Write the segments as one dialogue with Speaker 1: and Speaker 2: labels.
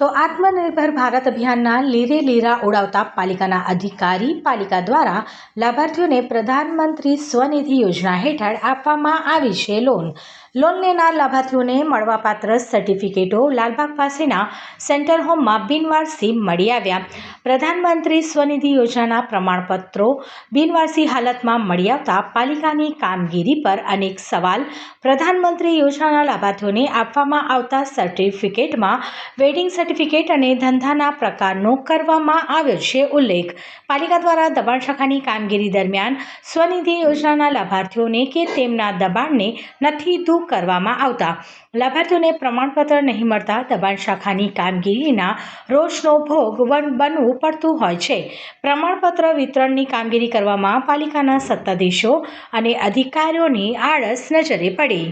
Speaker 1: તો આત્મનિર્ભર ભારત અભિયાનના લીરે લીરા ઉડાવતા પાલિકાના અધિકારી પાલિકા દ્વારા લાભાર્થીઓને પ્રધાનમંત્રી સ્વનિધિ યોજના હેઠળ આપવામાં આવી છે લોન. લોન લેનાર લાભાર્થીઓને મળવાપાત્ર સર્ટિફિકેટો લાલબાગ પાસેના સેન્ટર હોમમાં બિનવારસી મળી આવ્યા. પ્રધાનમંત્રી સ્વનિધિ યોજનાના પ્રમાણપત્રો બિનવારસી હાલતમાં મળી આવતા પાલિકાની કામગીરી પર અનેક સવાલ પ્રધાનમંત્રી યોજનાના લાભાર્થીઓને આપવામાં આવતા સર્ટિફિકેટમાં વેડિંગ સર્ટિફિકેટ અને ધંધાના પ્રકારનો કરવામાં આવ્યો છે ઉલ્લેખ. પાલિકા દ્વારા દબાણ શાખાની કામગીરી દરમિયાન સ્વનિધિ યોજનાના લાભાર્થીઓને કે તેમના દબાણને નથી દૂર કરવામાં આવતા. લાભાર્થીઓને પ્રમાણપત્ર નહીં મળતા દબાણ શાખાની કામગીરીના રોષનો ભોગ બનવું પડતું હોય છે. પ્રમાણપત્ર વિતરણની કામગીરી કરવામાં પાલિકાના સત્તાધીશો અને અધિકારીઓની આળસ નજરે પડી.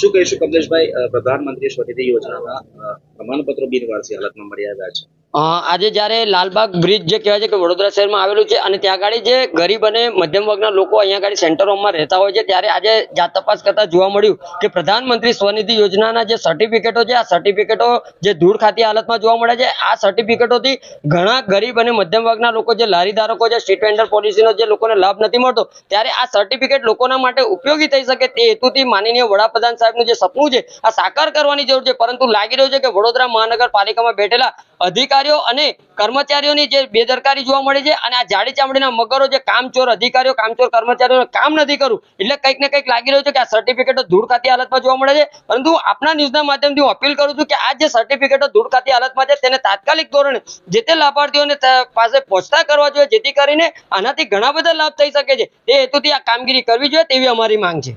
Speaker 2: શું કહીશું કમલેશભાઈ? પ્રધાનમંત્રી સ્વનિધિ યોજનાના પ્રમાણપત્રો બિનવારસી હાલતમાં મળી આવ્યા છે.
Speaker 3: આજે જ્યારે લાલબાગ બ્રિજ જે કહેવાય છે કે વડોદરા શહેરમાં આવેલું છે અને ત્યાં આગળ જે ગરીબ અને મધ્યમ વર્ગના લોકો અહીંયા આગળ સેન્ટર હોમમાં રહેતા હોય છે, ત્યારે આજે જાત તપાસ કરતા જોવા મળ્યું કે પ્રધાનમંત્રી સ્વનિધિ યોજનાના જે સર્ટિફિકેટો છે, આ સર્ટિફિકેટો જે ધૂળ ખાતી હાલતમાં જોવા મળે છે, આ સર્ટિફિકેટોથી ઘણા ગરીબ અને મધ્યમ વર્ગના લોકો જે લારી ધારકો છે સ્ટ્રીટ વેન્ડર પોલિસીનો જે લોકોને લાભ નથી મળતો, ત્યારે આ સર્ટિફિકેટ લોકોના માટે ઉપયોગી થઈ શકે તે હેતુથી માનનીય વડાપ્રધાન સાહેબનું જે સપનું છે, આ સાકાર કરવાની જરૂર છે, પરંતુ લાગી રહ્યું છે કે વડોદરા મહાનગરપાલિકામાં બેઠેલા અધિકારીઓ અને કર્મચારીઓની જે બેદરકારી જોવા મળે છે અને આ જાડી ચામડીના મગરો જે કામચોર અધિકારીઓ, કામચોર કર્મચારીઓ કામ નથી કરવું એટલે કંઈક ને કંઈક લાગી રહ્યું છે કે આ સર્ટિફિકેટો ધૂળ ખાતી હાલતમાં જોવા મળે છે. પરંતુ આપણા ન્યૂઝના માધ્યમથી હું અપીલ કરું છું કે આ જે સર્ટિફિકેટો ધૂળ ખાતી હાલતમાં છે તેને તાત્કાલિક ધોરણે જે તે લાભાર્થીઓને પાસે પહોંચતા કરવા જોઈએ, જેથી કરીને આનાથી ઘણા બધા લાભ થઈ શકે છે. તે હેતુથી આ કામગીરી કરવી જોઈએ તેવી અમારી માંગ છે.